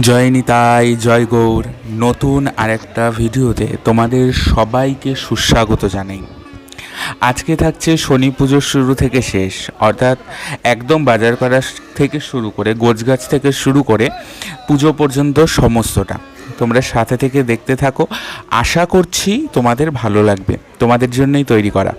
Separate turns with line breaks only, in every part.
জয় নিতাই জয় গৌর। নতুন আরেকটা ভিডিওতে তোমাদের সবাইকে সুস্বাগত জানাই। আজকে থাকছে শনি পুজোর শুরু থেকে শেষ। অর্থাৎ একদম বাজার করা থেকে শুরু করে, গোছগাছ থেকে শুরু করে পুজো পর্যন্ত সমস্তটা। তোমরা সাথে থেকে দেখতে থাকো। আশা করছি তোমাদের ভালো লাগবে। তোমাদের জন্যই তৈরি করা।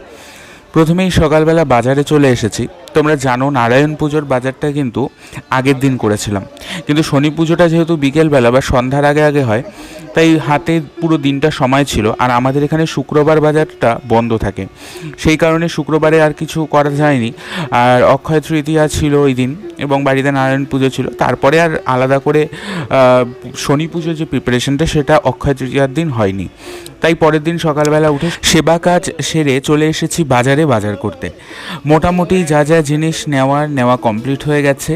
প্রথমেই সকালবেলা বাজারে চলে এসেছি। তোমরা জানো নারায়ণ পুজোর বাজারটা কিন্তু আগের দিন করেছিলাম। কিন্তু শনি পুজোটা যেহেতু বিকেলবেলা বা সন্ধ্যার আগে আগে হয়, তাই হাতে পুরো দিনটা সময় ছিল। আর আমাদের এখানে শুক্রবার বাজারটা বন্ধ থাকে। সেই কারণে শুক্রবারে আর কিছু করা যায়নি। আর অক্ষয় তৃতীয়া ছিল ওই দিন এবং বাড়িতে নারায়ণ পুজো ছিল। তারপরে আর আলাদা করে শনি পুজোর যে প্রিপারেশনটা সেটা অক্ষয় তৃতীয়ার দিন হয়নি। তাই পরের দিন সকালবেলা উঠে সেবা কাজ সেরে চলে এসেছি বাজারে বাজার করতে। মোটামুটি যা যা জিনিস নেওয়ার নেওয়া কমপ্লিট হয়ে গেছে,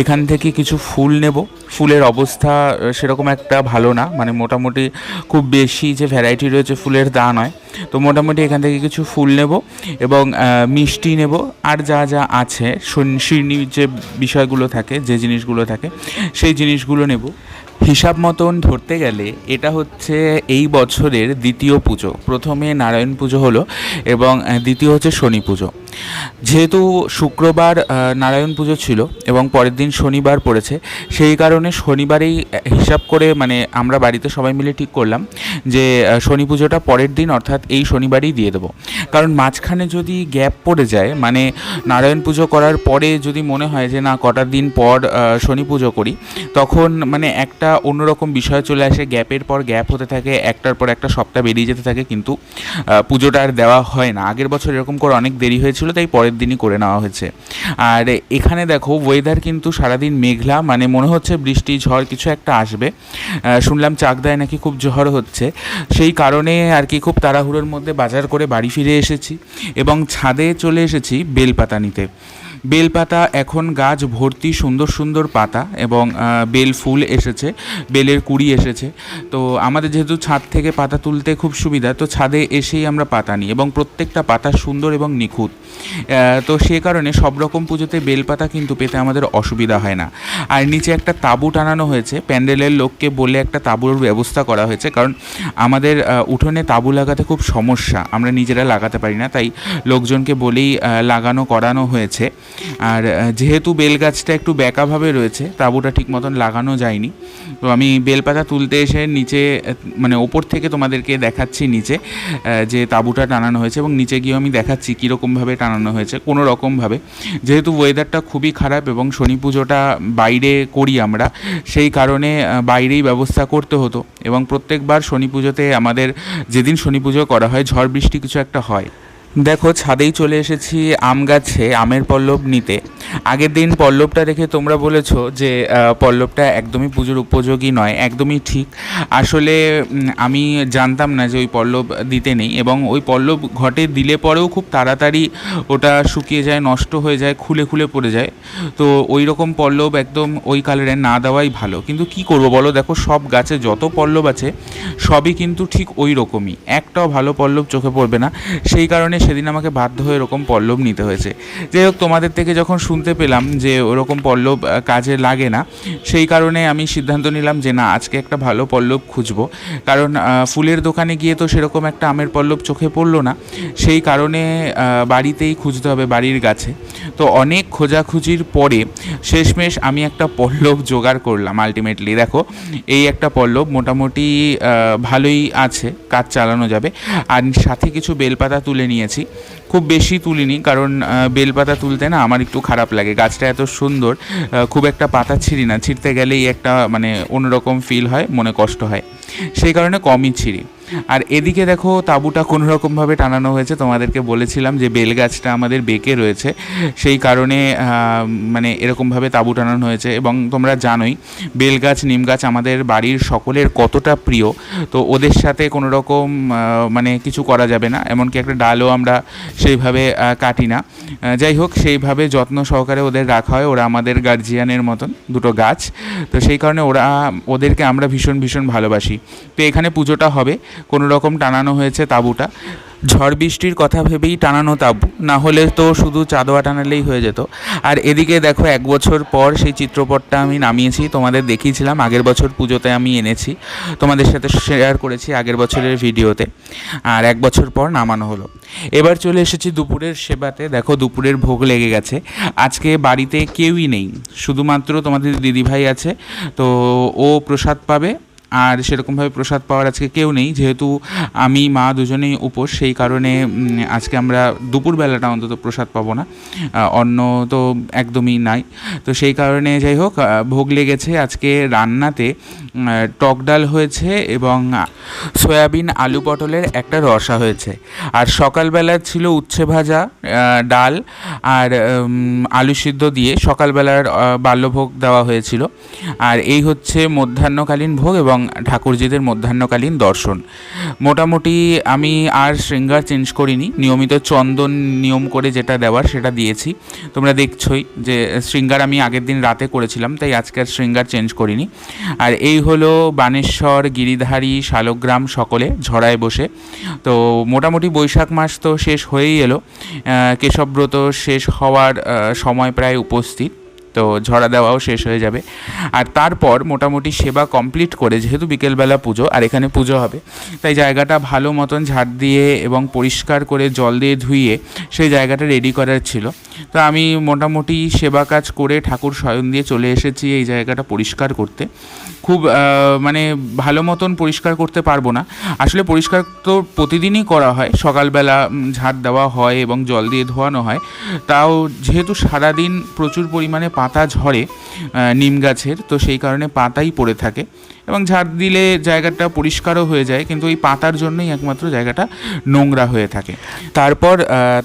এখান থেকে কিছু ফুল নেব। ফুলের অবস্থা সেরকম একটা ভালো না। মানে মোটামুটি খুব বেশি যে ভ্যারাইটি রয়েছে ফুলের তা নয়। তো মোটামুটি এখান থেকে কিছু ফুল নেব এবং মিষ্টি নেব। আর যা যা আছে শিরনির যে বিষয়গুলো থাকে, যে জিনিসগুলো থাকে, সেই জিনিসগুলো নেব। হিসাব মতন ধরতে গেলে এটা হচ্ছে এই বছরের দ্বিতীয় পুজো। প্রথমে নারায়ণ পুজো হলো এবং দ্বিতীয় হচ্ছে শনি পুজো। যেহেতু শুক্রবার নারায়ণ পুজো ছিল এবং পরের দিন শনিবার পড়েছে, সেই কারণে শনিবারেই হিসাব করে মানে আমরা বাড়িতে সবাই মিলে ঠিক করলাম যে শনি পুজোটা পরের দিন অর্থাৎ এই শনিবারই দিয়ে দেবো। কারণ মাঝখানে যদি গ্যাপ পড়ে যায় মানে নারায়ণ পুজো করার পরে যদি মনে হয় যে না, কটা দিন পর শনি পুজো করি, তখন মানে একটা অন্যরকম বিষয় চলে আসে। গ্যাপের পর গ্যাপ হতে থাকে, একটার পর একটা সপ্তাহ বেরিয়ে যেতে থাকে কিন্তু পুজোটা আর দেওয়া হয় না। আগের বছর এরকম করে অনেক দেরি হয়েছিল, তাই পরের দিনই করে নেওয়া হয়েছে। আর এখানে দেখো ওয়েদার কিন্তু সারাদিন মেঘলা মানে মনে হচ্ছে বৃষ্টি, ঝড় কিছু একটা আসবে। শুনলাম চাকদায় নাকি খুব ঝড় হচ্ছে। সেই কারণে আর কি খুব তাড়াহুড়োর মধ্যে বাজার করে বাড়ি ফিরে এসেছি এবং ছাদে চলে এসেছি বেলপাতা নিতে। বেলপাতা, এখন গাছ ভর্তি সুন্দর সুন্দর পাতা এবং বেল ফুল এসেছে, বেলের কুড়ি এসেছে। তো আমাদের যেহেতু ছাদ থেকে পাতা তুলতে খুব সুবিধা, তো ছাদে এসেই আমরা পাতা নিই এবং প্রত্যেকটা পাতা সুন্দর এবং নিখুঁত। তো সে কারণে সব রকম পুজোতে বেলপাতা কিন্তু পেতে আমাদের অসুবিধা হয় না। আর নিচে একটা তাঁবু টানানো হয়েছে, প্যান্ডেলের লোককে বলে একটা তাঁবুর ব্যবস্থা করা হয়েছে, কারণ আমাদের উঠোনে তাঁবু লাগাতে খুব সমস্যা, আমরা নিজেরা লাগাতে পারি না, তাই লোকজনকে বলেই লাগানো, করানো হয়েছে। আর যেহেতু বেল গাছটা একটু বেঁকাভাবে রয়েছে, তাঁবুটা ঠিক মতন লাগানো যায়নি। তো আমি বেলপাতা তুলতে এসে নিচে মানে ওপর থেকে তোমাদেরকে দেখাচ্ছি নিচে যে তাঁবুটা টানানো হয়েছে এবং নিচে গিয়েও আমি দেখাচ্ছি কীরকমভাবে টানানো হয়েছে, কোনো রকমভাবে। যেহেতু ওয়েদারটা খুবই খারাপ এবং শনি পুজোটা বাইরে করি আমরা, সেই কারণে বাইরেই ব্যবস্থা করতে হতো এবং প্রত্যেকবার শনি পুজোতে আমাদের, যেদিন শনি পুজো করা হয়, ঝড় বৃষ্টি কিছু একটা হয়। দেখো, ছাদেই চলে এসেছি আম গাছে, আমের পল্লব নিতে। আগের দিন পল্লবটা দেখে তোমরা বলেছ যে পল্লবটা একদমই পুজোর উপযোগী নয়, একদমই ঠিক। আসলে আমি জানতাম না যে ওই পল্লব দিতে নেই এবং ওই পল্লব ঘটে দিলে পরেও খুব তাড়াতাড়ি ওটা শুকিয়ে যায়, নষ্ট হয়ে যায়, খুলে খুলে পড়ে যায়। তো ওই রকম পল্লব একদম ওই কালারে না দেওয়াই ভালো। কিন্তু কি করব বলো? দেখো, সব গাছে যত পল্লব আছে, সবই কিন্তু ঠিক ওই রকমই। একটাও ভালো পল্লব চোখে পড়বে না। সেই কারণে সেদিন আমাকে বাধ্য হয়ে এরকম পল্লব নিতে হয়েছে। যাই হোক, তোমাদের থেকে যখন শুনতে পেলাম যে ওরকম পল্লব কাজে লাগে না, সেই কারণে আমি সিদ্ধান্ত নিলাম যে না, আজকে একটা ভালো পল্লব খুঁজবো। কারণ ফুলের দোকানে গিয়ে তো সেরকম একটা আমের পল্লব চোখে পড়ল না। সেই কারণে বাড়িতেই খুঁজতে হবে, বাড়ির গাছে। তো অনেক খোঁজাখুঁজির পরে শেষমেশ আমি একটা পল্লব জোগাড় করলাম আলটিমেটলি দেখো, এই একটা পল্লব মোটামুটি ভালোই আছে, কাজ চালানো যাবে। আর সাথে কিছু বেলপাতা তুলে নিয়েছি। খুব বেশি তুলিনি, কারণ বেলপাতা তুলতে না আমার একটু খারাপ লাগে। গাছটা এত সুন্দর খুব একটা পাতা ছিঁড়ি না। ছিঁড়তে গেলেই একটা মানে অন্যরকম ফিল হয়, মনে কষ্ট হয়। সেই কারণে কমই ছিঁড়ি। আর এদিকে দেখো, তাঁবুটা কোনো রকমভাবে টানানো হয়েছে। তোমাদেরকে বলেছিলাম যে বেল গাছটা আমাদের বেঁকে রয়েছে। সেই কারণে মানে এরকমভাবে তাঁবু টানানো হয়েছে। এবং তোমরা জানোই, বেল গাছ, নিম গাছ আমাদের বাড়ির সকলের কতটা প্রিয়। তো ওদের সাথে কোনো রকম মানে কিছু করা যাবে না। এমনকি একটা ডালও আমরা সেইভাবে কাটি না। যাই হোক, সেইভাবে যত্ন সহকারে ওদের রাখা হয়। ওরা আমাদের গার্জিয়ানের মতন দুটো গাছ। তো সেই কারণে ওরা, ওদেরকে আমরা ভীষণ ভীষণ ভালোবাসি। তো এখানে পুজোটা হবে। কোনো রকম টানানো হয়েছে তাঁবুটা। ঝড় বৃষ্টির কথা ভেবেই টানানো তাঁবু, না হলে তো শুধু চাঁদোয়া টানালেই হয়ে যেত। আর এদিকে দেখো, এক বছর পর সেই চিত্রপটটা আমি নামিয়েছি, তোমাদের দেখিয়েছিলাম, আগের বছর পুজোতে আমি এনেছি, তোমাদের সাথে শেয়ার করেছি আগের বছরের ভিডিওতে, আর এক বছর পর নামানো হলো। এবার চলে এসেছি দুপুরের সেবাতে, দেখো দুপুরের ভোগ লেগে গেছে, আজকে বাড়িতে কেউই নেই, শুধুমাত্র তোমাদের দিদিভাই আছে, তো ও প্রসাদ পাবে আর সেরকমভাবে প্রসাদ পাওয়ার আজকে কেউ নেই, যেহেতু আমি, মা দুজনেই উপোস, সেই কারণে আজকে আমরা দুপুরবেলাটা অন্তত প্রসাদ পাবো না। অন্য তো একদমই নাই। তো সেই কারণে যাই হোক ভোগ লেগেছে আজকে রান্নাতে টক ডাল হয়েছে এবং সয়াবিন আলু পটলের একটা রসা হয়েছে। আর সকালবেলা ছিল উচ্ছে ভাজা ডাল আর আলু সিদ্ধ দিয়ে সকালবেলার বাল্যভোগ দেওয়া হয়েছিল। আর এই হচ্ছে মধ্যাহ্নকালীন ভোগ এবং ঠাকুরজিদের মধ্যাহ্নকালীন দর্শন। মোটামুটি আমি আর শৃঙ্গার চেঞ্জ করিনি। নিয়মিত চন্দন নিয়ম করে যেটা দেওয়ার সেটা দিয়েছি। তোমরা দেখছোই যে শৃঙ্গার আমি আগের দিন রাতে করেছিলাম, তাই আজকে আর শৃঙ্গার চেঞ্জ করিনি। আর এই হলো বানেশ্বর, গিরিধারী, শালগ্রাম সকলে ঝড়ায় বসে। তো মোটামুটি বৈশাখ মাস তো শেষ হয়েই এলো। কেশবব্রত শেষ হওয়ার সময় প্রায় উপস্থিত। তো ঝরা দেওয়াও শেষ হয়ে যাবে। আর তারপর মোটামুটি সেবা কমপ্লিট করে যেহেতু বিকেলবেলা পুজো, আর এখানে পুজো হবে, তাই জায়গাটা ভালো মতন ঝাড় দিয়ে এবং পরিষ্কার করে জল দিয়ে ধুইয়ে সেই জায়গাটা রেডি করার ছিল। তো আমি মোটামুটি সেবা কাজ করে ঠাকুর শয়ন দিয়ে চলে এসেছি এই জায়গাটা পরিষ্কার করতে। খুব মানে ভালো মতন পরিষ্কার করতে পারব না। আসলে পরিষ্কার তো প্রতিদিনই করা হয়, সকালবেলা ঝাড় দেওয়া হয় এবং জল দিয়ে ধোয়ানো হয়। তাও যেহেতু সারাদিন প্রচুর পরিমাণে পাতা ঝরে নিম গাছের তো সেই কারণে পাতাই পড়ে থাকে। এবং ঝাড় দিলে জায়গাটা পরিষ্কারও হয়ে যায়, কিন্তু এই পাতার জন্যই একমাত্র জায়গাটা নোংরা হয়ে থাকে। তারপর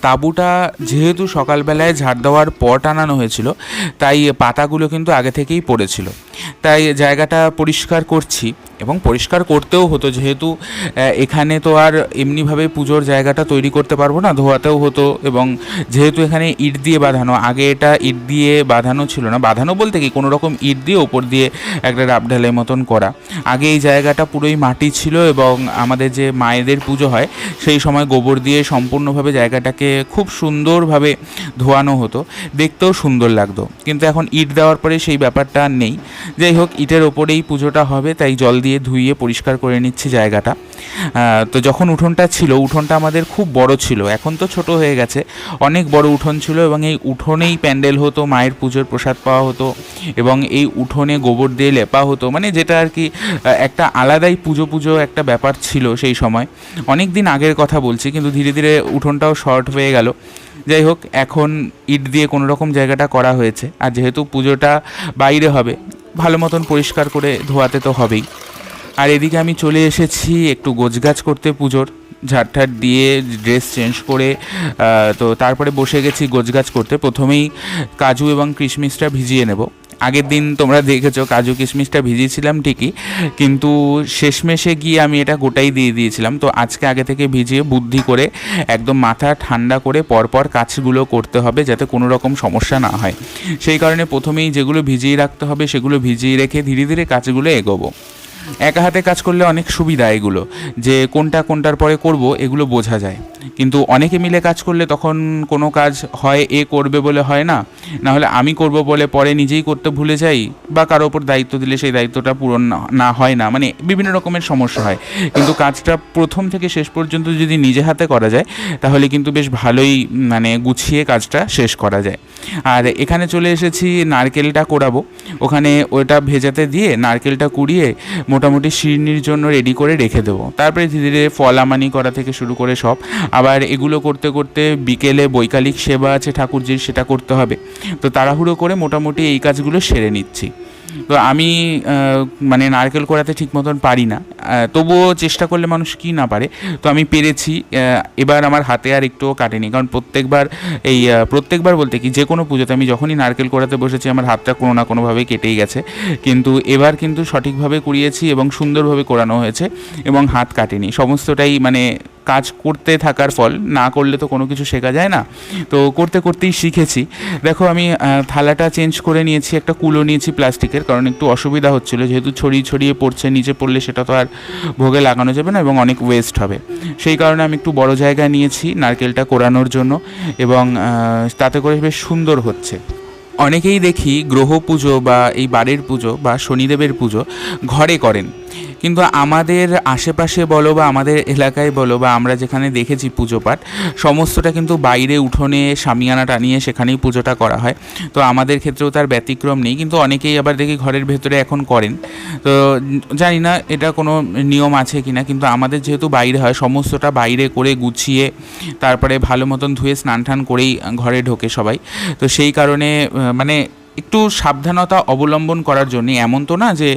তাঁবুটা যেহেতু সকালবেলায় ঝাড় দেওয়ার পর টানানো হয়েছিল, তাই পাতাগুলো কিন্তু আগে থেকেই পড়েছিল। তাই জায়গাটা পরিষ্কার করছি এবং পরিষ্কার করতেও হতো, যেহেতু এখানে তো আর এমনিভাবে পুজোর জায়গাটা তৈরি করতে পারব না, ধোয়াতেও হতো এবং যেহেতু এখানে ইট দিয়ে বাঁধানো, আগে এটা ইট দিয়ে বাঁধানো ছিল না। বাঁধানো বলতে কি, কোনো রকম ইট দিয়ে ওপর দিয়ে একটা রাবঢালের মতন করা। আগে এই জায়গাটা পুরোই মাটি ছিল এবং আমাদের যে মায়েদের পুজো হয়, সেই সময় গোবর দিয়ে সম্পূর্ণভাবে জায়গাটাকে খুব সুন্দরভাবে ধোয়ানো হতো। দেখতেও সুন্দর লাগতো। কিন্তু এখন ইট দেওয়ার পরে সেই ব্যাপারটা আর নেই। যাই হোক, ইটের ওপরেই পুজোটা হবে, তাই জল দিয়ে ধুইয়ে পরিষ্কার করে নিচ্ছি জায়গাটা। তো যখন উঠোনটা ছিল, উঠোনটা আমাদের খুব বড় ছিল। এখন তো ছোট হয়ে গেছে। অনেক বড় উঠোন ছিল এবং এই উঠোনেই প্যান্ডেল হতো, মায়ের পুজোর প্রসাদ পাওয়া হতো এবং এই উঠোনে গোবর দিয়ে লেপা হতো। মানে যেটা আর কি আহ, একটা আলাদাই পুজো পুজো একটা ব্যাপার ছিল সেই সময়। অনেক দিন আগের কথা বলছি কিন্তু ধীরে ধীরে উঠোনটাও শর্ট হয়ে গেল। যাই হোক এখন ইট দিয়ে কোনো রকম জায়গাটা করা হয়েছে। আর যেহেতু পুজোটা বাইরে হবে ভালো মতন পরিষ্কার করে ধোয়াতে তো হবেই। আর এদিকে আমি চলে এসেছি একটু গোছগাছ করতে পুজোর। ঝাড়ঠাট দিয়ে ড্রেস চেঞ্জ করে তো তারপরে বসে গেছি গোছগাছ করতে। প্রথমেই কাজু এবং কিশমিশটা ভিজিয়ে নেব। আগের দিন তোমরা দেখেছ, কাজু কিশমিশটা ভিজিয়েছিলাম ঠিকই, কিন্তু শেষমেশে গিয়ে আমি এটা গোটাই দিয়ে দিয়েছিলাম। তো আজকে আগে থেকে ভিজিয়ে বুদ্ধি করে, একদম মাথা ঠান্ডা করে পরপর কাজগুলো করতে হবে যাতে কোনো রকম সমস্যা না হয়। সেই কারণে প্রথমেই যেগুলো ভিজিয়ে রাখতে হবে সেগুলো ভিজিয়ে রেখে ধীরে ধীরে কাজগুলো এগোবো। একা হাতে কাজ করলে অনেক সুবিধা এগুলো, যে কোনটা কোনটার পরে করব এগুলো বোঝা যায়। কিন্তু অনেকে মিলে কাজ করলে তখন কোনো কাজ হয়, এ করবে বলে হয় না। না হলে আমি করব বলে পরে নিজেই করতে ভুলে যাই বা কারও ওপর দায়িত্ব দিলে সেই দায়িত্বটা পূরণ না- হয় না। মানে বিভিন্ন রকমের সমস্যা হয়। কিন্তু কাজটা প্রথম থেকে শেষ পর্যন্ত যদি নিজে হাতে করা যায়, তাহলে কিন্তু বেশ ভালোই মানে গুছিয়ে কাজটা শেষ করা যায়। আর এখানে চলে এসেছি, নারকেলটা কোড়াবো ওখানে ওটা ভেজাতে দিয়ে নারকেলটা কুড়িয়ে মোটামুটি শিরনির জন্য রেডি করে রেখে দেবো। তারপরে ধীরে ধীরে ফলামানি করা থেকে শুরু করে সব। আবার এগুলো করতে করতে বিকেলে বৈকালিক সেবা আছে ঠাকুরজির, সেটা করতে হবে। তো তাড়াহুড়ো করে মোটামুটি এই কাজগুলো সেরে নিচ্ছি। তো আমি মানে নারকেল করাতে ঠিক মতন পারি না। তবুও চেষ্টা করলে মানুষ কি না পারে। তো আমি পেরেছি এবার আমার হাতে আর একটুও কাটেনি। কারণ প্রত্যেকবার এই প্রত্যেকবার বলতে কি, যে কোনো পুজোতে আমি যখনই নারকেল করাতে বসেছি, আমার হাতটা কোনো না কোনোভাবে কেটেই গেছে। কিন্তু এবার কিন্তু সঠিকভাবে কুড়িয়েছি এবং সুন্দরভাবে করানো হয়েছে এবং হাত কাটেনি। সমস্তটাই মানে কাজ করতে থাকার ফল, না করলে তো কোনো কিছু শেখা যায় না। তো করতে করতেই শিখেছি। দেখো আমি থালাটা চেঞ্জ করে নিয়েছি, একটা কুলো নিয়েছি প্লাস্টিকের, কারণ একটু অসুবিধা হচ্ছিল। যেহেতু ছড়িয়ে ছড়িয়ে পড়ছে, নিচে পড়লে সেটা তো আর ভোগে লাগানো যাবে না এবং অনেক ওয়েস্ট হবে। সেই কারণে আমি একটু বড় জায়গায় নিয়েছি নারকেলটা কোরানোর জন্য এবং তাতে করে বেশ সুন্দর হচ্ছে। অনেকেই দেখি গ্রহ পুজো বা এই বাড়ির পুজো বা শনিদেবের পুজো ঘরে করেন। কিন্তু আমাদের আশেপাশে বলো বা আমাদের এলাকায় বলো বা আমরা যেখানে দেখেছি পুজো পাঠ, সমস্তটা কিন্তু বাইরে উঠোনে সামিয়ানা টানিয়ে সেখানেই পুজোটা করা হয়। তো আমাদের ক্ষেত্রেও তার ব্যতিক্রম নেই, কিন্তু অনেকেই আবার দেখি ঘরের ভেতরে এখন করেন। তো জানি না এটা কোনো নিয়ম আছে কি না, কিন্তু আমাদের যেহেতু বাইরে হয়, সমস্তটা বাইরে করে গুছিয়ে তারপরে ভালো মতন ধুয়ে স্নান টান করেই ঘরে ঢোকে সবাই। তো সেই কারণে মানে একটু সাবধানতা অবলম্বন করার জন্য এমন তো না যে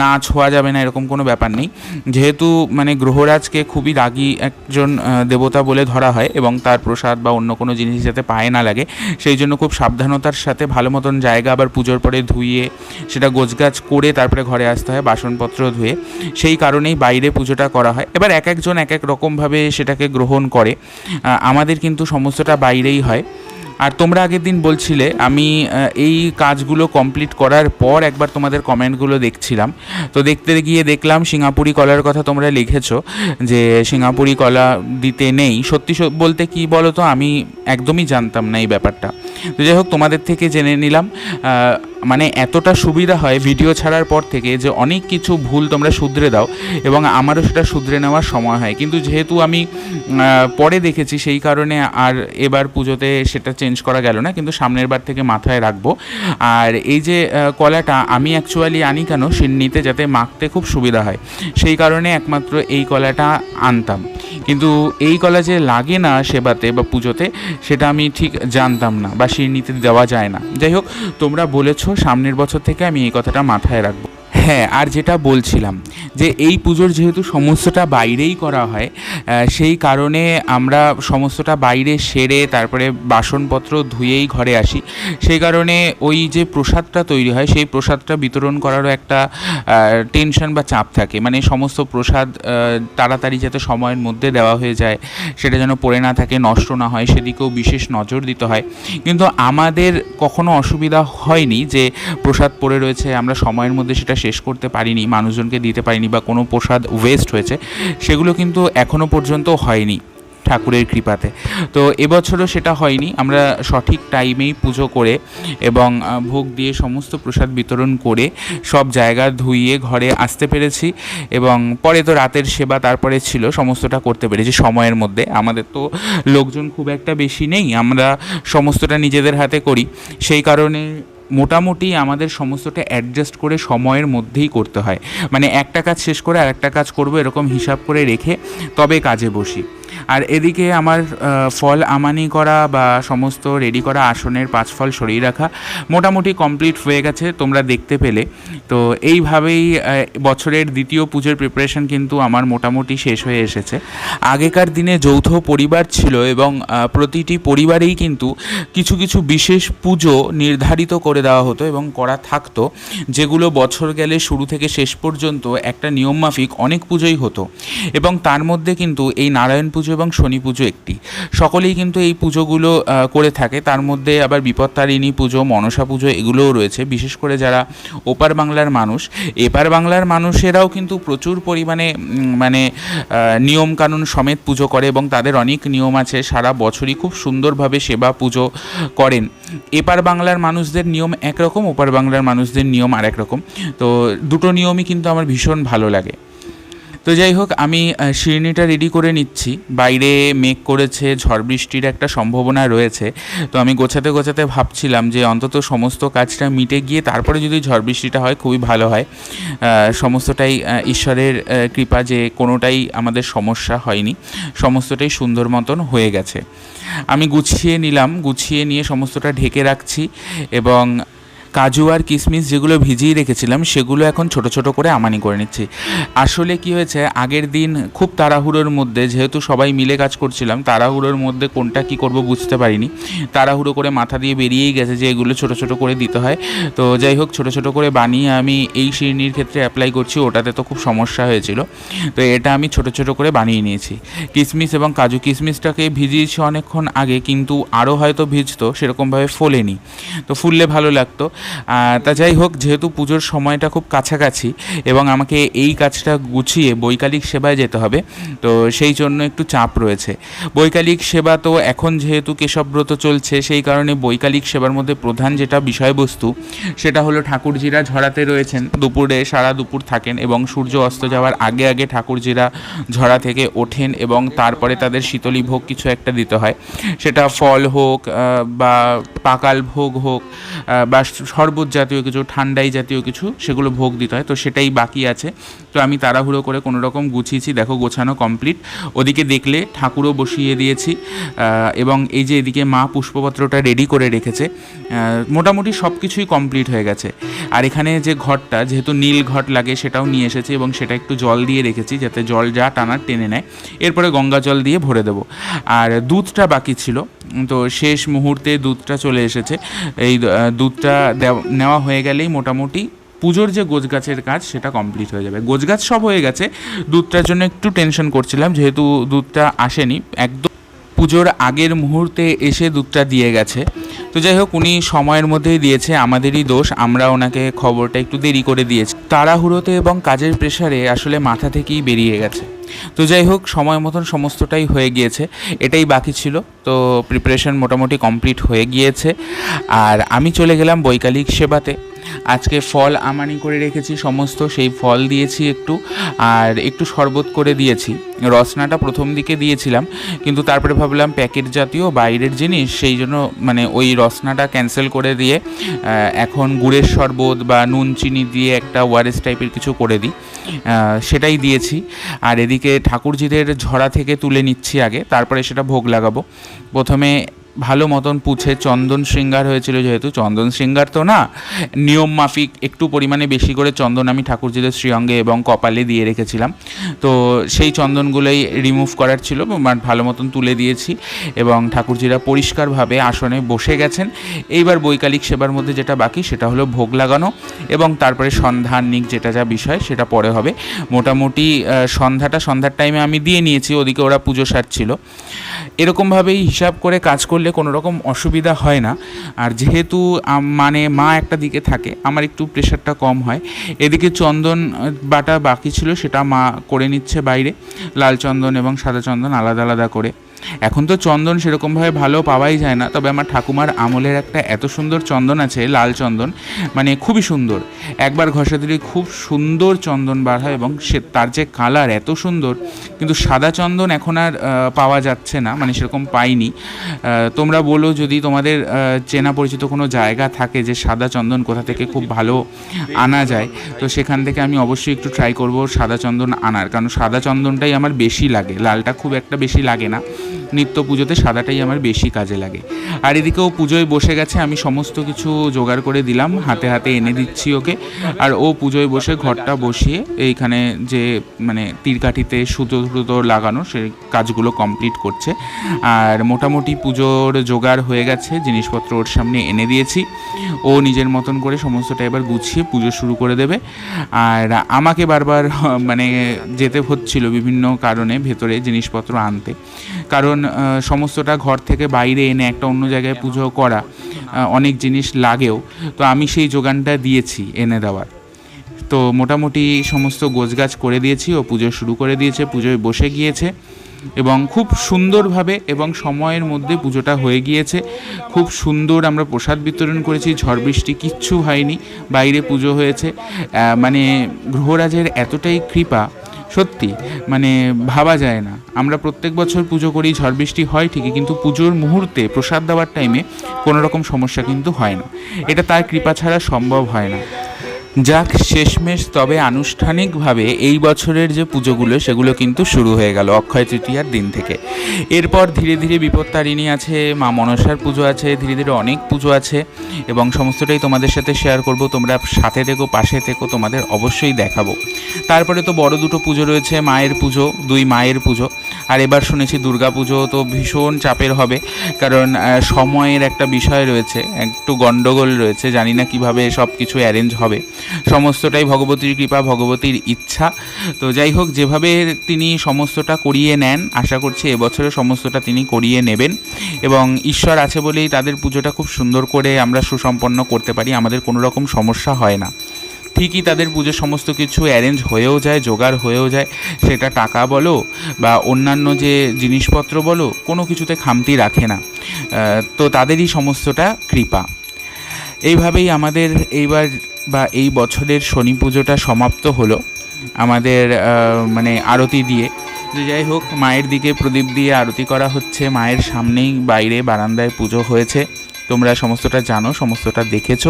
না ছোঁয়া যাবে না, এরকম কোনো ব্যাপার নেই। যেহেতু মানে গ্রহরাজকে খুবই রাগী একজন দেবতা বলে ধরা হয় এবং তার প্রসাদ বা অন্য কোনো জিনিস যাতে পায়ে না লাগে, সেই জন্য খুব সাবধানতার সাথে ভালো মতন জায়গা আবার পুজোর পরে ধুইয়ে সেটা গোছগাছ করে তারপরে ঘরে আসতে হয়, বাসনপত্র ধুয়ে। সেই কারণেই বাইরে পুজোটা করা হয়। এবার এক একজন এক এক রকমভাবে সেটাকে গ্রহণ করে। আমাদের কিন্তু সমস্তটা বাইরেই হয়। আর তোমরা আগের দিন বলছিলে, আমি এই কাজগুলো কমপ্লিট করার পর একবার তোমাদের কমেন্টগুলো দেখছিলাম। তো দেখতে গিয়ে দেখলাম সিঙ্গাপুরি কলার কথা তোমরা লিখেছো, যে সিঙ্গাপুরি কলা দিতে নেই। সত্যি বলতে কি বলো তো আমি একদমই জানতাম না এই ব্যাপারটা। তো যাই হোক, তোমাদের থেকে জেনে নিলাম মানে এতটা সুবিধা হয় ভিডিও ছাড়ার পর থেকে যে অনেক কিছু ভুল তোমরা শুধরে দাও এবং আমারও সেটা শুধরে নেওয়ার সময় হয়। কিন্তু যেহেতু আমি পরে দেখেছি সেই কারণে আর এবার পুজোতে সেটা চেঞ্জ করা গেল না, কিন্তু সামনের বার থেকে মাথায় রাখব। আর এই যে কলাটা আমি অ্যাকচুয়ালি আনি কেন, সিন্নিতে যাতে মাখতে খুব সুবিধা হয়। সেই কারণে একমাত্র এই কলাটা আনতাম। কিন্তু এই কলা যে লাগে না সেবাতে বা পুজোতে, সেটা আমি ঠিক জানতাম না বা শিরনিতে দেওয়া যায় না। যাই হোক, তোমরা বলেছ সামনের বছর থেকে আমি এই কথাটা মাথায় রাখব। হ্যাঁ আর যেটা বলছিলাম, যে এই পুজোর যেহেতু সমস্তটা বাইরেই করা হয় সেই কারণে আমরা সমস্তটা বাইরে সেরে তারপরে বাসনপত্র ধুয়েই ঘরে আসি। সেই কারণে ওই যে প্রসাদটা তৈরি হয়, সেই প্রসাদটা বিতরণ করারও একটা টেনশন বা চাপ থাকে। মানে সমস্ত প্রসাদ তাড়াতাড়ি যাতে সময়ের মধ্যে দেওয়া হয়ে যায়, সেটা যেন পড়ে না থাকে, নষ্ট না হয়, সেদিকেও বিশেষ নজর দিতে হয়। কিন্তু আমাদের কখনো অসুবিধা হয়নি যে প্রসাদ পড়ে রয়েছে, আমরা সময়ের মধ্যে সেটা শেষ করতে পারিনি, মানুষজনকে দিতে পারিনি বা কোনো প্রসাদ ওয়েস্ট হয়েছে, সেগুলো কিন্তু এখনও পর্যন্ত হয়নি ঠাকুরের কৃপাতে। তো এবছরও সেটা হয়নি, আমরা সঠিক টাইমেই পুজো করে এবং ভোগ দিয়ে সমস্ত প্রসাদ বিতরণ করে সব জায়গা ধুইয়ে ঘরে আসতে পেরেছি এবং পরে তো রাতের সেবা তারপরে ছিল, সমস্তটা করতে পেরেছি সময়ের মধ্যে। আমাদের তো লোকজন খুব একটা বেশি নেই, আমরা সমস্তটা নিজেদের হাতে করি। সেই কারণে মোটামুটি আমাদের সমস্তটা অ্যাডজাস্ট করে সময়ের মধ্যেই করতে হয়। মানে একটা কাজ শেষ করে আর একটা কাজ করব এরকম হিসাব করে রেখে তবে কাজে বসি। আর এদিকে আমার ফল আমানি করা বা সমস্ত রেডি করা আসনের পাঁচ ফল সরিয়ে রাখা মোটামুটি কমপ্লিট হয়ে গেছে তোমরা দেখতে পেলে। তো এইভাবেই বছরের দ্বিতীয় পুজোর প্রিপারেশন কিন্তু আমার মোটামুটি শেষ হয়ে এসেছে। আগেকার দিনে যৌথ পরিবার ছিল এবং প্রতিটি পরিবারেই কিন্তু কিছু কিছু বিশেষ পুজো নির্ধারিত করে দেওয়া হতো এবং করা থাকতো, যেগুলো বছর গেলে শুরু থেকে শেষ পর্যন্ত একটা নিয়মমাফিক অনেক পুজোই হতো। এবং তার মধ্যে কিন্তু এই নারায়ণ পুজো এবং শনি পুজো একটি। সকলেই কিন্তু এই পুজোগুলো করে থাকে। তার মধ্যে আবার বিপত্তারিণী পুজো, মনসা পুজো এগুলোও রয়েছে। বিশেষ করে যারা ওপার বাংলার মানুষ, এপার বাংলার মানুষেরাও কিন্তু প্রচুর পরিমাণে মানে নিয়মকানুন সমেত পুজো করে এবং তাদের অনেক নিয়ম আছে। সারা বছরই খুব সুন্দরভাবে সেবা পুজো করেন। এপার বাংলার মানুষদের নিয়ম একরকম, ওপার বাংলার মানুষদের নিয়ম আরেক রকম তো দুটো নিয়মই কিন্তু আমার ভীষণ ভালো লাগে। তো যাই হোক, আমি শিরনিটা রেডি করে নিচ্ছি। বাইরে মেঘ করেছে, ঝড় বৃষ্টির একটা সম্ভাবনা রয়েছে। তো আমি গোছাতে গোছাতে ভাবছিলাম যে অন্তত সমস্ত কাজটা মিটে গিয়ে তারপরে যদি ঝড় বৃষ্টিটা হয়, খুবই ভালো হয়। সমস্তটাই ঈশ্বরের কৃপা যে কোনোটাই আমাদের সমস্যা হয়নি। সমস্তটাই সুন্দর মতন হয়ে গেছে। আমি গুছিয়ে নিলাম, গুছিয়ে নিয়ে সমস্তটা ঢেকে রাখছি এবং কাজু আর কিশমিশ যেগুলো ভিজিয়ে রেখেছিলাম, সেগুলো এখন ছোট ছোট করে আমানি করে নিচ্ছি। আসলে কি হয়েছে, আগের দিন খুব তাড়াহুড়োর মধ্যে, যেহেতু সবাই মিলে কাজ করছিলাম, তাড়াহুড়োর মধ্যে কোনটা কি করব বুঝতে পারিনি। তাড়াহুড়ো করে মাথা দিয়ে বেরিয়েই গেছে যে এগুলো ছোট ছোট করে দিতে হয়। তো যাই হোক, ছোট ছোট করে বানিয়ে আমি এই শিরনির ক্ষেত্রে অ্যাপ্লাই করছি, ওটাতে তো খুব সমস্যা হয়েছিল। তো এটা আমি ছোট ছোট করে বানিয়ে নিয়েছি। কিশমিশ এবং কাজু কিশমিশটাকে ভিজিয়েছি অনেকক্ষণ আগে, কিন্তু আরও হয়তো ভিজতো, সেরকমভাবে ফোলেনি। তো ফুললে ভালো লাগতো। তা যাই হোক, যেহেতু পুজোর সময়টা খুব কাছাকাছি এবং আমাকে এই কাজটা গুছিয়ে বৈকালিক সেবায় যেতে হবে, তো সেই জন্য একটু চাপ রয়েছে। বৈকালিক সেবা তো এখন যেহেতু কেশবব্রত চলছে, সেই কারণে বৈকালিক সেবার মধ্যে প্রধান যেটা বিষয়বস্তু, সেটা হলো ঠাকুরজিরা ঝরাতে রয়েছেন। দুপুরে, সারা দুপুর থাকেন এবং সূর্য অস্ত যাওয়ার আগে আগে ঠাকুরজিরা ঝরা থেকে ওঠেন এবং তারপরে তাদের শীতলী ভোগ কিছু একটা দিতে হয়। সেটা ফল হোক বা পাকাল ভোগ হোক বা শরবত জাতীয় কিছু, ঠান্ডাই জাতীয় কিছু, সেগুলো ভোগ দিতে হয়। তো সেটাই বাকি আছে। তো আমি তাড়াহুড়ো করে কোনো রকম গুছিয়েছি। দেখো, গোছানো কমপ্লিট। ওদিকে দেখলে ঠাকুরও বসিয়ে দিয়েছি এবং এই যে এদিকে মা পুষ্পপত্রটা রেডি করে রেখেছে মোটামুটি সব কিছুই কমপ্লিট হয়ে গেছে। আর এখানে যে ঘরটা, যেহেতু নীল ঘট লাগে, সেটাও নিয়ে এসেছি, এবং সেটা একটু জল দিয়ে রেখেছি, যাতে জল যা টানার টেনে নেয়। এরপরে গঙ্গা জল দিয়ে ভরে দেবো। আর দুধটা বাকি ছিল। তো শেষ মুহূর্তে দুধটা চলে এসেছে। এই দুধটা নেওয়া হয়ে গেলেই মোটামুটি পুজোর যে গোছগাছের কাজ সেটা কমপ্লিট হয়ে যাবে। গোছগাছ সব হয়ে গেছে, দুধটার জন্য একটু টেনশন করছিলাম, যেহেতু দুধটা আসেনি, একদম পুজোর আগের মুহূর্তে এসে দুধটা দিয়ে গেছে। তো যাই হোক, উনি সময়ের মধ্যেই দিয়েছে, আমাদেরই দোষ, আমরা ওনাকে খবরটা একটু দেরি করে দিয়েছি। তাড়াহুড়োতে এবং কাজের প্রেশারে আসলে মাথা থেকেই বেরিয়ে গেছে। তো যাই হোক, সময় মতন সমস্তটাই হয়ে গিয়েছে। এটাই বাকি ছিল। তো প্রিপারেশন মোটামুটি কমপ্লিট হয়ে গিয়েছে। আর আমি চলে গেলাম বৈকালিক সেবাতে। আজকে ফল আমানি করে রেখেছি সমস্ত, সেই ফল দিয়েছি একটু। আর একটু শরবত করে দিয়েছি। রসনাটা প্রথম দিকে দিয়েছিলাম, কিন্তু তারপরে ভাবলাম প্যাকেট জাতীয় বাইরের জিনিস, সেই জন্য মানে ওই রসনাটা ক্যান্সেল করে দিয়ে এখন গুড়ের শরবত বা নুন, চিনি দিয়ে একটা ওয়ারেস টাইপের কিছু করে দিই। সেটাই দিয়েছি। আর এদিকে ঠাকুরজিদের ঝরা থেকে তুলে নিচ্ছি আগে, তারপরে সেটা ভোগ লাগাবো। প্রথমে ভালো মতন পুছে চন্দন শৃঙ্গার হয়েছিল যেহেতু। চন্দন শৃঙ্গার তো না, নিয়ম মাফিক একটু পরিমাণে বেশি করে চন্দন আমি ঠাকুরজিদের শ্রীঅঙ্গে এবং কপালে দিয়ে রেখেছিলাম। তো সেই চন্দনগুলোই রিমুভ করার ছিল ভালো মতন তুলে দিয়েছি এবং ঠাকুরজিরা পরিষ্কারভাবে আসনে বসে গেছেন। এইবার বৈকালিক সেবার মধ্যে যেটা বাকি সেটা হলো ভোগ লাগানো এবং তারপরে সন্ধ্যান্নিক যেটা যা বিষয় সেটা পরে হবে। মোটামুটি সন্ধ্যাটা সন্ধ্যার টাইমে আমি দিয়ে নিয়েছি, ওদিকে ওরা পুজো সারছিল। এরকমভাবেই হিসাব করে কাজ করলে কোনো রকম অসুবিধা হয় না। আর যেহেতু মানে মা একটা দিকে থাকে, আমার একটু প্রেশারটা কম হয়। এদিকে চন্দন বাটা বাকি ছিল, সেটা মা করে নিচ্ছে বাইরে। লাল চন্দন এবং সাদা চন্দন আলাদা আলাদা করে। এখন তো চন্দন সেরকমভাবে ভালো পাওয়াই যায় না, তবে আমার ঠাকুমার আমলের একটা এত সুন্দর চন্দন আছে, লাল চন্দন মানে খুবই সুন্দর। একবার ঘষে দিলে খুব সুন্দর চন্দন বার হয় এবং সে তার যে কালার এত সুন্দর, কিন্তু সাদা চন্দন এখন আর পাওয়া যাচ্ছে না মানে সেরকম পাইনি। তোমরা বলো যদি তোমাদের চেনা পরিচিত কোনো জায়গা থাকে যে সাদা চন্দন কোথা থেকে খুব ভালো আনা যায়, তো সেখান থেকে আমি অবশ্যই একটু ট্রাই করব সাদা চন্দন আনার, কারণ সাদা চন্দনটাই আমার বেশি লাগে, লালটা খুব একটা বেশি লাগে না। নিত্য পুজোতে সাদাটাই আমার বেশি কাজে লাগে। আর এদিকেও পুজোয় বসে গেছে, আমি সমস্ত কিছু জোগাড় করে দিলাম, হাতে হাতে এনে দিচ্ছি ওকে। আর ও পুজোয় বসে ঘরটা বসিয়ে এইখানে যে মানে তীরকাঠিতে সুতো টুতো লাগানো সেই কাজগুলো কমপ্লিট করছে। আর মোটামুটি পুজোর জোগাড় হয়ে গেছে, জিনিসপত্র ওর সামনে এনে দিয়েছি। ও নিজের মতন করে সমস্তটা এবার গুছিয়ে পুজো শুরু করে দেবে। আর আমাকে বারবার মানে যেতে হচ্ছিল বিভিন্ন কারণে ভেতরে জিনিসপত্র আনতে। কারণ আহ, সমস্তটা ঘর থেকে বাইরে এনে একটা অন্য জায়গায় পুজো করা অনেক জিনিস লাগেও। তো আমি সেই যোগানটা দিয়েছি এনে দেওয়ার। তো মোটামুটি সমস্ত গোছগাছ করে দিয়েছি ও পুজো শুরু করে দিয়েছে পুজোয় বসে গিয়েছে এবং খুব সুন্দরভাবে এবং সময়ের মধ্যে পুজোটা হয়ে গিয়েছে। খুব সুন্দর আমরা প্রসাদ বিতরণ করেছি ঝড় বৃষ্টি কিচ্ছু হয়নি বাইরে পুজো হয়েছে। মানে গ্রহরাজের এতটাই কৃপা সত্যি মানে ভাবা যায় না। আমরা প্রত্যেক বছর পুজো করি, ঝড় বৃষ্টি হয় ঠিকই, কিন্তু পুজোর মুহূর্তে প্রসাদ দেওয়ার টাইমে কোনো রকম সমস্যা কিন্তু হয় না। এটা তার কৃপা ছাড়া সম্ভব হয় না। যাক, শেষমেশ তবে আনুষ্ঠানিকভাবে এই বছরের যে পুজোগুলো, সেগুলো কিন্তু শুরু হয়ে গেল অক্ষয় তৃতীয়ার দিন থেকে। এরপর ধীরে ধীরে বিপত্তারিণী আছে, মা মনসার পুজো আছে, ধীরে ধীরে অনেক পুজো আছে, এবং সমস্তটাই তোমাদের সাথে শেয়ার করব। তোমরা সাথে থেকো, পাশে থেকো, তোমাদের অবশ্যই দেখাবো। তারপরে তো বড় দুটো পুজো রয়েছে, মায়ের পুজো, দুই মায়ের পুজো। আর এবার শুনেছি দুর্গা পুজো তো ভীষণ চাপের হবে, কারণ সময়ের একটা বিষয় রয়েছে, একটু গন্ডগোল রয়েছে, জানি না কীভাবে সব কিছু অ্যারেঞ্জ হবে। সমস্তটাই ভগবতীর কৃপা, ভগবতীর ইচ্ছা। তো যাই হোক, যেভাবে তিনি সমস্তটা করিয়ে নেন, আশা করছি এবছরে সমস্তটা তিনি করিয়ে নেবেন। এবং ঈশ্বর আছে বলেই তাদের পুজোটা খুব সুন্দর করে আমরা সুসম্পন্ন করতে পারি, আমাদের কোনো রকম সমস্যা হয় না। ঠিকই তাদের পুজো সমস্ত কিছু অ্যারেঞ্জ হয়েও যায়, জোগাড় হয়েও যায়, সেটা টাকা বলো বা অন্যান্য যে জিনিসপত্র বলো, কোনো কিছুতে খামতি রাখে না। তো তাদেরই সমস্তটা কৃপা। এইভাবেই আমাদের এইবার বা এই বছরের শনি পুজোটা সমাপ্ত হলো আমাদের মানে আরতি দিয়ে। যে যাই হোক, মায়ের দিকে প্রদীপ দিয়ে আরতি করা হচ্ছে। মায়ের সামনেই বাইরে বারান্দায় পুজো হয়েছে। তোমরা সমস্তটা জানো, সমস্তটা দেখেছ।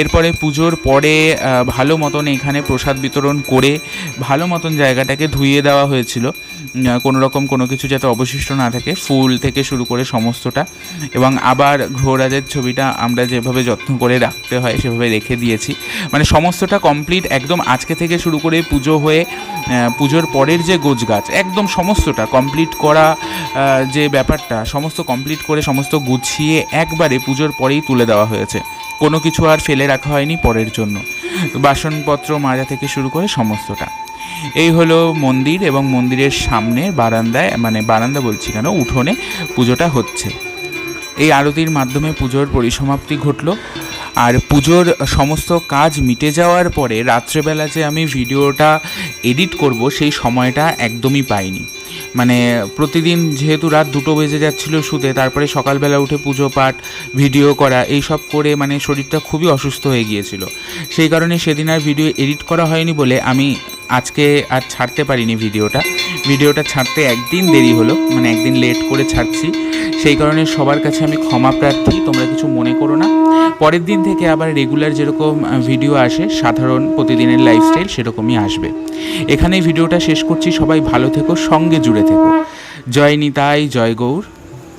এরপরে পুজোর পরে ভালো মতন এখানে প্রসাদ বিতরণ করে ভালো মতন জায়গাটাকে ধুইয়ে দেওয়া হয়েছিল। কোনো রকম কোনো কিছু যাতে অবশিষ্ট না থাকে, ফুল থেকে শুরু করে সমস্তটা। এবং আবার ঘোরাজের ছবিটা আমরা যেভাবে যত্ন করে রাখতে হয়, সেভাবে রেখে দিয়েছি। মানে সমস্তটা কমপ্লিট একদম আজকে থেকে শুরু করে পুজো হয়ে পুজোর পরের যে গোছগাছ, একদম সমস্তটা কমপ্লিট করা যে ব্যাপারটা, সমস্ত কমপ্লিট করে সমস্ত গুছিয়ে একবারে পুজোর পরেই তুলে দেওয়া হয়েছে। কোনো কিছু আর ফেলে রাখা হয়নি পরের জন্য। বাসনপত্র মাজা থেকে শুরু করে সমস্তটা। এই হলো মন্দির এবং মন্দিরের সামনে বারান্দায় মানে বারান্দা বলছি কেন, উঠোনে পুজোটা হচ্ছে। এই আরতির মাধ্যমে পুজোর পরিসমাপ্তি ঘটলো। আর পুজোর সমস্ত কাজ মিটে যাওয়ার পরে রাত্রেবেলা যে আমি ভিডিওটা এডিট করব, সেই সময়টা একদমই পাইনি। মানে প্রতিদিন যেহেতু রাত দুটো বেজে যাচ্ছিল শুতে, তারপরে সকালবেলা উঠে পুজো পাঠ, ভিডিও করা এই সব করে মানে শরীরটা খুবই অসুস্থ হয়ে গিয়েছিল। সেই কারণে সেদিন আর ভিডিও এডিট করা হয়নি বলে আমি আজকে আর ছাড়তে পারিনি ভিডিওটা। ভিডিওটা ছাড়তে একদিন দেরি হলো মানে একদিন লেট করে ছাড়ছি। সেই কারণে সবার কাছে আমি ক্ষমা প্রার্থী, তোমরা কিছু মনে করো না। পরের দিন থেকে আবার রেগুলার যেরকম ভিডিও আসে, সাধারণ প্রতিদিনের লাইফস্টাইল সেরকমই আসবে। এখানেই ভিডিওটা শেষ করছি, সবাই ভালো থেকো, সঙ্গে জুড়ে থেকো। জয় নিতাই, জয় গৌর।